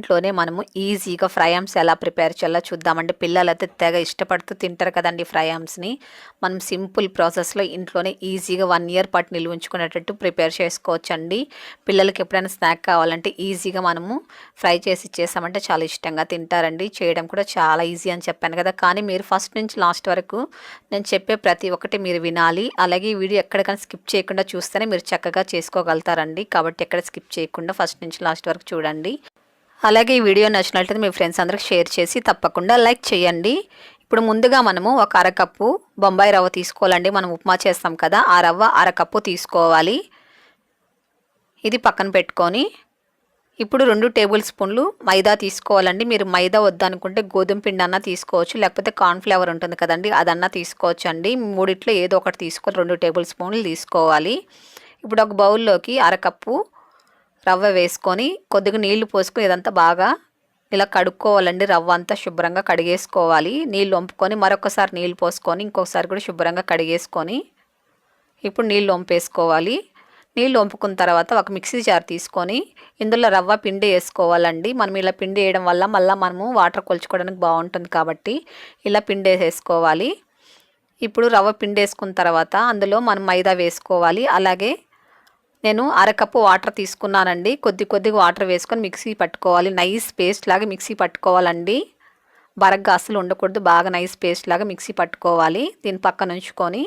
ఇంట్లోనే మనము ఈజీగా ఫ్రైయామ్స్ ఎలా ప్రిపేర్ చేయాలో చూద్దామండి. పిల్లలు అయితే తెగ ఇష్టపడుతూ తింటారు కదండి ఫ్రైయామ్స్ని మనం సింపుల్ ప్రాసెస్లో ఇంట్లోనే ఈజీగా వన్ ఇయర్ పాటు నిల్వ ఉంచుకునేటట్టు ప్రిపేర్ చేసుకోవచ్చండి. పిల్లలకి ఎప్పుడైనా స్నాక్ కావాలంటే ఈజీగా మనము ఫ్రై చేసి ఇచ్చేసామంటే చాలా ఇష్టంగా తింటారండి. చేయడం కూడా చాలా ఈజీ అని చెప్పాను కదా. కానీ మీరు ఫస్ట్ నుంచి లాస్ట్ వరకు నేను చెప్పే ప్రతి ఒక్కటి మీరు వినాలి. అలాగే ఈ వీడియో ఎక్కడికైనా స్కిప్ చేయకుండా చూస్తేనే మీరు చక్కగా చేసుకోగలుగుతారండి. కాబట్టి ఎక్కడ స్కిప్ చేయకుండా ఫస్ట్ నుంచి లాస్ట్ వరకు చూడండి. అలాగే ఈ వీడియో నచ్చినట్లయితే మీ ఫ్రెండ్స్ అందరికి షేర్ చేసి తప్పకుండా లైక్ చేయండి. ఇప్పుడు ముందుగా మనము ఒక అరకప్పు బొంబాయి రవ్వ తీసుకోవాలండి. మనం ఉప్మా చేస్తాం కదా ఆ రవ్వ అరకప్పు తీసుకోవాలి. ఇది పక్కన పెట్టుకొని ఇప్పుడు రెండు టేబుల్ స్పూన్లు మైదా తీసుకోవాలండి. మీరు మైదా వద్దనుకుంటే గోధుమ పిండి అన్నా తీసుకోవచ్చు లేకపోతే కార్న్ఫ్లవర్ ఉంటుంది కదండి అదన్నా తీసుకోవచ్చు అండి మూడిట్లో ఏదో ఒకటి తీసుకొని రెండు టేబుల్ స్పూన్లు తీసుకోవాలి. ఇప్పుడు ఒక బౌల్లోకి అరకప్పు రవ్వ వేసుకొని కొద్దిగా నీళ్ళు పోసుకొని ఇదంతా బాగా ఇలా కడుక్కోవాలండి. రవ్వ అంతా శుభ్రంగా కడిగేసుకోవాలి. నీళ్ళు వంపుకొని మరొకసారి నీళ్ళు పోసుకొని ఇంకొకసారి కూడా శుభ్రంగా కడిగేసుకొని ఇప్పుడు నీళ్ళు వంపేసుకోవాలి. నీళ్ళు వంపుకున్న తర్వాత ఒక మిక్సీ జార్ తీసుకొని ఇందులో రవ్వ పిండి వేసుకోవాలండి. మనం ఇలా పిండి వేయడం వల్ల మళ్ళీ మనము వాటర్ కొలుచుకోవడానికి బాగుంటుంది కాబట్టి ఇలా పిండి వేసేసుకోవాలి. ఇప్పుడు రవ్వ పిండి వేసుకున్న తర్వాత అందులో మనం మైదా వేసుకోవాలి. అలాగే నేను అరకప్పు వాటర్ తీసుకున్నానండి. కొద్ది కొద్దిగా వాటర్ వేసుకొని మిక్సీ పట్టుకోవాలి. నైస్ పేస్ట్ లాగా మిక్సీ పట్టుకోవాలండి. బరగ్గా అసలు ఉండకూడదు. బాగా నైస్ పేస్ట్ లాగా మిక్సీ పట్టుకోవాలి. దీని పక్కన ఉంచుకొని.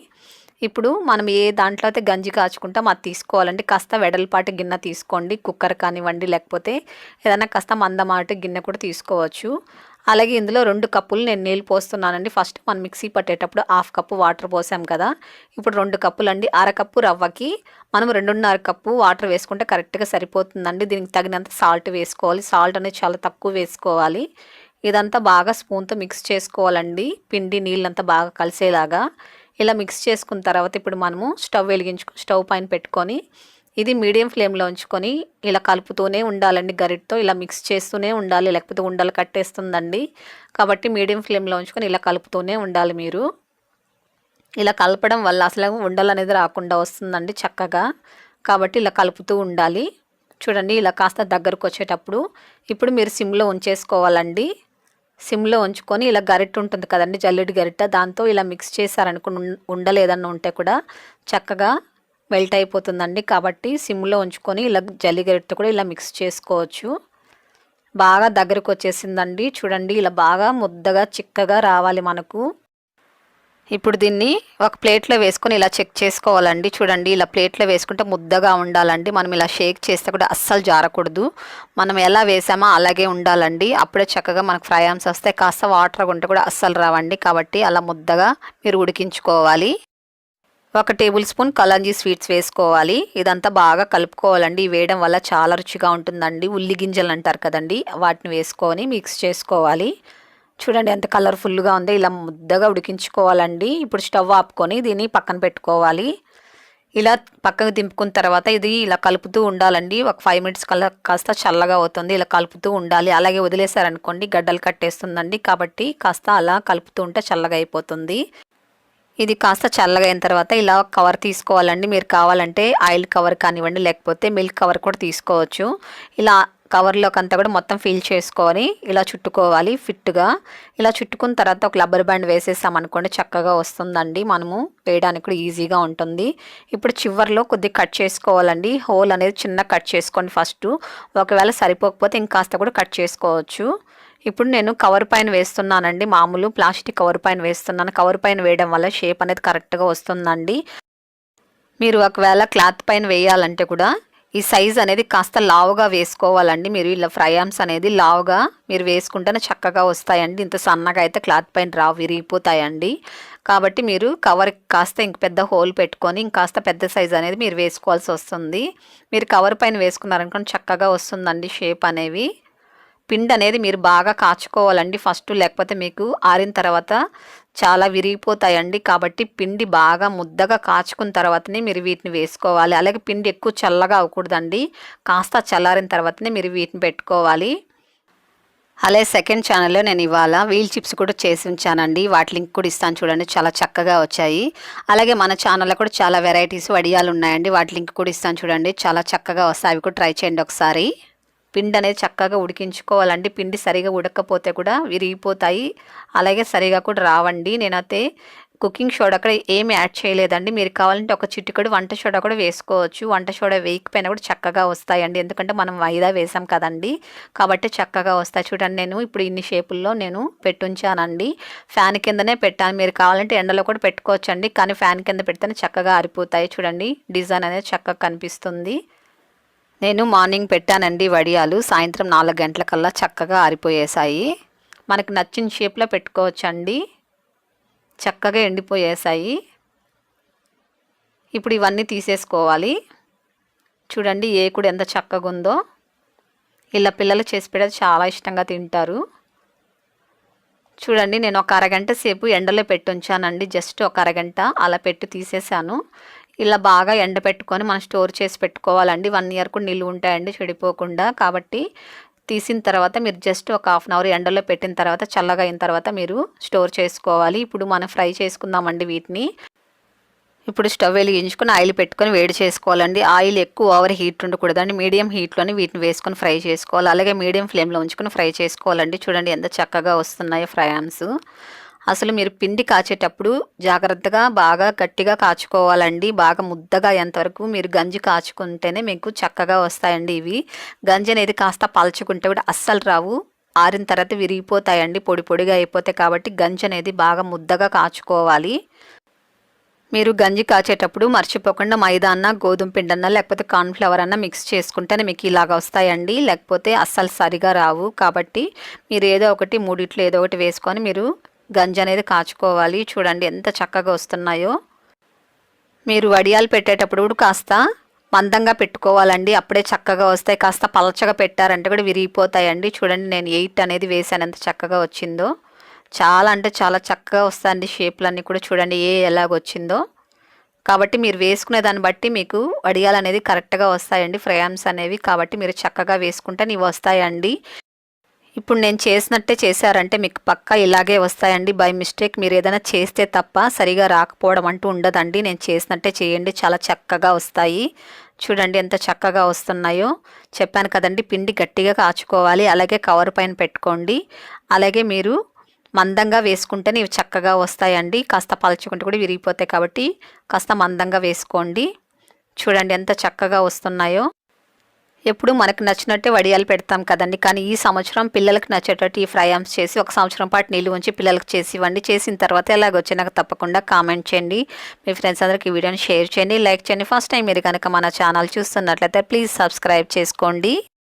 ఇప్పుడు మనం ఏ దాంట్లో అయితే గంజి కాచుకుంటాం అది తీసుకోవాలండి. కాస్త వెడల్పాటి గిన్నె తీసుకోండి. కుక్కర్ కానివ్వండి లేకపోతే ఏదైనా కాస్త మందమాటి గిన్నె కూడా తీసుకోవచ్చు. అలాగే ఇందులో రెండు కప్పులు నేను నీళ్ళు పోస్తున్నానండి. ఫస్ట్ మనం మిక్సీ పట్టేటప్పుడు హాఫ్ కప్పు వాటర్ పోసాం కదా. ఇప్పుడు రెండు కప్పులు అండి అరకప్పు రవ్వకి మనం రెండున్నర కప్పు వాటర్ వేసుకుంటే కరెక్ట్గా సరిపోతుందండి. దీనికి తగినంత సాల్ట్ వేసుకోవాలి. సాల్ట్ అనేది చాలా తక్కువ వేసుకోవాలి. ఇదంతా బాగా స్పూన్తో మిక్స్ చేసుకోవాలండి. పిండి నీళ్ళంతా బాగా కలిసేలాగా. ఇలా మిక్స్ చేసుకున్న తర్వాత ఇప్పుడు మనము స్టవ్ వెలిగించుకు స్టవ్ పైన పెట్టుకొని ఇది మీడియం ఫ్లేమ్లో ఉంచుకొని ఇలా కలుపుతూనే ఉండాలండి. గరిటతో ఇలా మిక్స్ చేస్తూనే ఉండాలి. లేకపోతే ఉండలు కట్టేస్తుందండి. కాబట్టి మీడియం ఫ్లేమ్లో ఉంచుకొని ఇలా కలుపుతూనే ఉండాలి మీరు. ఇలా కలపడం వల్ల అసలు ఉండలు అనేది రాకుండా వస్తుందండి చక్కగా. కాబట్టి ఇలా కలుపుతూ ఉండాలి. చూడండి ఇలా కాస్త దగ్గరకు వచ్చేటప్పుడు ఇప్పుడు మీరు సిమ్లో ఉంచేసుకోవాలండి. సిమ్లో ఉంచుకొని ఇలా గరిట ఉంటుంది కదండి జల్లెడి గరిట. దాంతో ఇలా మిక్స్ చేశారనుకుని ఉండలేదన్న ఉంటే కూడా చక్కగా మెల్ట్ అయిపోతుందండి. కాబట్టి సిమ్లో ఉంచుకొని ఇలా జల్లి కూడా ఇలా మిక్స్ చేసుకోవచ్చు. బాగా దగ్గరకు వచ్చేసిందండి. చూడండి ఇలా బాగా ముద్దగా చిక్కగా రావాలి మనకు. ఇప్పుడు దీన్ని ఒక ప్లేట్లో వేసుకొని ఇలా చెక్ చేసుకోవాలండి. చూడండి ఇలా ప్లేట్లో వేసుకుంటే ముద్దగా ఉండాలండి. మనం ఇలా షేక్ చేస్తే కూడా అస్సలు జారకూడదు. మనం ఎలా వేసామో అలాగే ఉండాలండి. అప్పుడే చక్కగా మనకు ఫ్రై ఆమ్స్ వస్తే కాస్త వాటర్ ఉంటే కూడా అస్సలు రావండి. కాబట్టి అలా ముద్దగా మీరు ఉడికించుకోవాలి. ఒక టేబుల్ స్పూన్ కలంజీ స్వీట్స్ వేసుకోవాలి. ఇదంతా బాగా కలుపుకోవాలండి. వేయడం వల్ల చాలా రుచిగా ఉంటుందండి. ఉల్లి గింజలు అంటారు కదండి వాటిని వేసుకొని మిక్స్ చేసుకోవాలి. చూడండి ఎంత కలర్ఫుల్గా ఉందో ఇలా ముద్దగా ఉడికించుకోవాలండి. ఇప్పుడు స్టవ్ ఆపుకొని దీన్ని పక్కన పెట్టుకోవాలి. ఇలా పక్కకు దింపుకున్న తర్వాత ఇది ఇలా కలుపుతూ ఉండాలండి. ఒక ఫైవ్ మినిట్స్ కల్లా కాస్త చల్లగా అవుతుంది. ఇలా కలుపుతూ ఉండాలి. అలాగే వదిలేశారనుకోండి గడ్డలు కట్టేస్తుందండి కాబట్టి కాస్త అలా కలుపుతూ ఉంటే చల్లగా అయిపోతుంది. ఇది కాస్త చల్లగా అయిన తర్వాత ఇలా కవర్ తీసుకోవాలండి. మీరు కావాలంటే ఆయిల్ కవర్ కానివ్వండి లేకపోతే మిల్క్ కవర్ కూడా తీసుకోవచ్చు. ఇలా కవర్లోకి అంతా కూడా మొత్తం ఫిల్ చేసుకొని ఇలా చుట్టుకోవాలి ఫిట్గా. ఇలా చుట్టుకున్న తర్వాత ఒక రబ్బర్ బ్యాండ్ వేసేసాం అనుకోండి చక్కగా వస్తుందండి. మనము వేయడానికి కూడా ఈజీగా ఉంటుంది. ఇప్పుడు చివరిలో కొద్దిగా కట్ చేసుకోవాలండి. హోల్ అనేది చిన్న కట్ చేసుకోండి ఫస్ట్. ఒకవేళ సరిపోకపోతే ఇంకాస్త కూడా కట్ చేసుకోవచ్చు. ఇప్పుడు నేను కవర్ పైన వేస్తున్నానండి. మామూలు ప్లాస్టిక్ కవర్ పైన వేస్తున్నాను. కవర్ పైన వేయడం వల్ల షేప్ అనేది కరెక్ట్గా వస్తుందండి. మీరు ఒకవేళ క్లాత్ పైన వేయాలంటే కూడా ఈ సైజ్ అనేది కాస్త లావుగా వేసుకోవాలండి. మీరు ఇలా ఫ్రైయామ్స్ అనేది లావుగా మీరు వేసుకుంటేనే చక్కగా వస్తాయండి. ఇంత సన్నగా అయితే క్లాత్ పైన రావు విరిగిపోతాయండి. కాబట్టి మీరు కవర్ కాస్త ఇంక పెద్ద హోల్ పెట్టుకొని ఇంకాస్త పెద్ద సైజ్ అనేది మీరు వేసుకోవాల్సి వస్తుంది. మీరు కవర్ పైన వేసుకున్నారనుకోండి చక్కగా వస్తుందండి షేప్ అనేవి. పిండి అనేది మీరు బాగా కాచుకోవాలండి ఫస్ట్ లేకపోతే మీకు ఆరిన తర్వాత చాలా విరిగిపోతాయండి. కాబట్టి పిండి బాగా ముద్దగా కాచుకున్న తర్వాతనే మీరు వీటిని వేసుకోవాలి. అలాగే పిండి ఎక్కువ చల్లగా అవ్వకూడదండి. కాస్త చల్లారిన తర్వాతనే మీరు వీటిని పెట్టుకోవాలి. అలాగే సెకండ్ ఛానల్లో నేను ఇవాళ వీల్ చిప్స్ కూడా చేసి ఉంచానండి. వాటి లింక్ కూడా ఇస్తాను చూడండి. చాలా చక్కగా వచ్చాయి. అలాగే మన ఛానల్లో కూడా చాలా వెరైటీస్ వడియాలు ఉన్నాయండి. వాటి లింక్ కూడా ఇస్తాను చూడండి. చాలా చక్కగా వస్తాయి. అవి కూడా ట్రై చేయండి ఒకసారి. పిండి అనేది చక్కగా ఉడికించుకోవాలండి. పిండి సరిగా ఉడకపోతే కూడా విరిగిపోతాయి. అలాగే సరిగా కూడా రావండి. నేనైతే కుకింగ్ సోడా అక్కడ ఏమి యాడ్ చేయలేదండి. మీరు కావాలంటే ఒక చిట్టుకడు వంట సోడా కూడా వేసుకోవచ్చు. వంట సోడా వేయకపోయినా కూడా చక్కగా వస్తాయండి. ఎందుకంటే మనం వాయిదా వేసాం కదండి. కాబట్టి చక్కగా వస్తాయి. చూడండి నేను ఇప్పుడు ఇన్ని షేపుల్లో నేను పెట్టుంచానండి. ఫ్యాన్ కిందనే పెట్టాను. మీరు కావాలంటే ఎండలో కూడా పెట్టుకోవచ్చండి. కానీ ఫ్యాన్ కింద పెడితేనే చక్కగా ఆరిపోతాయి. చూడండి డిజైన్ అనేది చక్కగా కనిపిస్తుంది. నేను మార్నింగ్ పెట్టానండి వడియాలు. సాయంత్రం నాలుగు గంటలకల్లా చక్కగా ఆరిపోయేసాయి మనకు నచ్చిన షేప్లో పెట్టుకోవచ్చండి. చక్కగా ఎండిపోయేసాయి ఇప్పుడు ఇవన్నీ తీసేసుకోవాలి. చూడండి ఏకుడు ఎంత చక్కగా ఉందో. ఇలా పిల్లలు చేసి పెడితే చాలా ఇష్టంగా తింటారు. చూడండి నేను ఒక అరగంట సేపు ఎండలో పెట్టి ఉంచానండి. జస్ట్ ఒక అరగంట అలా పెట్టి తీసేసాను ఇలా బాగా ఎండ పెట్టుకొని మనం స్టోర్ చేసి పెట్టుకోవాలండి. వన్ ఇయర్ కూడా నిల్వ ఉంటాయండి చెడిపోకుండా. కాబట్టి తీసిన తర్వాత మీరు జస్ట్ ఒక హాఫ్ అన్ అవర్ ఎండలో పెట్టిన తర్వాత చల్లగా అయిన తర్వాత మీరు స్టోర్ చేసుకోవాలి. ఇప్పుడు మనం ఫ్రై చేసుకుందామండి వీటిని. ఇప్పుడు స్టవ్ వెలిగించుకొని ఆయిల్ పెట్టుకొని వేడి చేసుకోవాలండి. ఆయిల్ ఎక్కువ ఓవర్ హీట్ ఉండకూడదండి. మీడియం హీట్లోని వీటిని వేసుకొని ఫ్రై చేసుకోవాలి. అలాగే మీడియం ఫ్లేమ్లో ఉంచుకొని ఫ్రై చేసుకోవాలండి. చూడండి ఎంత చక్కగా వస్తున్నాయో ఫ్రయాన్స్ అసలు మీరు పిండి కాచేటప్పుడు జాగ్రత్తగా బాగా గట్టిగా కాచుకోవాలండి. బాగా ముద్దగా ఎంతవరకు మీరు గంజి కాచుకుంటేనే మీకు చక్కగా వస్తాయండి ఇవి. గంజి అనేది కాస్త పలుచుకుంటే కూడా అస్సలు రావు. ఆరిన తర్వాత విరిగిపోతాయండి పొడి పొడిగా అయిపోతాయి కాబట్టి గంజి అనేది బాగా ముద్దగా కాచుకోవాలి. మీరు గంజి కాచేటప్పుడు మర్చిపోకుండా మైదా అన్న గోధుమ పిండి అన్న లేకపోతే కార్న్ఫ్లవర్ అన్న మిక్స్ చేసుకుంటేనే మీకు ఇలాగ వస్తాయండి. లేకపోతే అస్సలు సరిగా రావు. కాబట్టి మీరు ఏదో ఒకటి మూడిట్లో ఏదో ఒకటి వేసుకొని మీరు గంజి అనేది కాచుకోవాలి. చూడండి ఎంత చక్కగా వస్తున్నాయో. మీరు వడియాలు పెట్టేటప్పుడు కూడా కాస్త మందంగా పెట్టుకోవాలండి. అప్పుడే చక్కగా వస్తాయి. కాస్త పలచగా పెట్టారంటే కూడా విరిగిపోతాయండి. చూడండి నేను ఎయిట్ అనేది వేసాను ఎంత చక్కగా వచ్చిందో. చాలా అంటే చాలా చక్కగా వస్తాయండి షేప్లన్నీ కూడా. చూడండి ఏ ఎలాగొచ్చిందో. కాబట్టి మీరు వేసుకునే దాన్ని బట్టి మీకు వడియాలు అనేది కరెక్ట్గా వస్తాయండి. ఫ్రేమ్స్ అనేవి. కాబట్టి మీరు చక్కగా వేసుకుంటే నీవు వస్తాయండి. ఇప్పుడు నేను చేసినట్టే చేశారంటే మీకు పక్కా ఇలాగే వస్తాయండి. బై మిస్టేక్ మీరు ఏదైనా చేస్తే తప్ప సరిగా రాకపోవడం అంటూ ఉండదండి. నేను చేసినట్టే చేయండి. చాలా చక్కగా వస్తాయి. చూడండి ఎంత చక్కగా వస్తున్నాయో. చెప్పాను కదండి పిండి గట్టిగా కాచుకోవాలి. అలాగే కవర్ పైన పెట్టుకోండి. అలాగే మీరు మందంగా వేసుకుంటేనే ఇవి చక్కగా వస్తాయండి. కాస్త పలుచుకుంటే కూడా విరిగిపోతాయి కాబట్టి కాస్త మందంగా వేసుకోండి. చూడండి ఎంత చక్కగా వస్తున్నాయో. ఎప్పుడు మనకు నచ్చినట్టే వడియాలు పెడతాం కదండి. కానీ ఈ సంవత్సరం పిల్లలకు నచ్చేటట్టు ఈ ఫ్రైయామ్స్ చేసి ఒక సంవత్సరం పాటు నీళ్ళు ఉంచి పిల్లలకు చేసి ఇవ్వండి. చేసిన తర్వాత ఎలాగొచ్చి నాకు తప్పకుండా కామెంట్ చేయండి. మీ ఫ్రెండ్స్ అందరికి ఈ వీడియోని షేర్ చేయండి. లైక్ చేయండి. ఫస్ట్ టైం మీరు కనుక మన ఛానల్ చూస్తున్నట్లయితే ప్లీజ్ సబ్స్క్రైబ్ చేసుకోండి.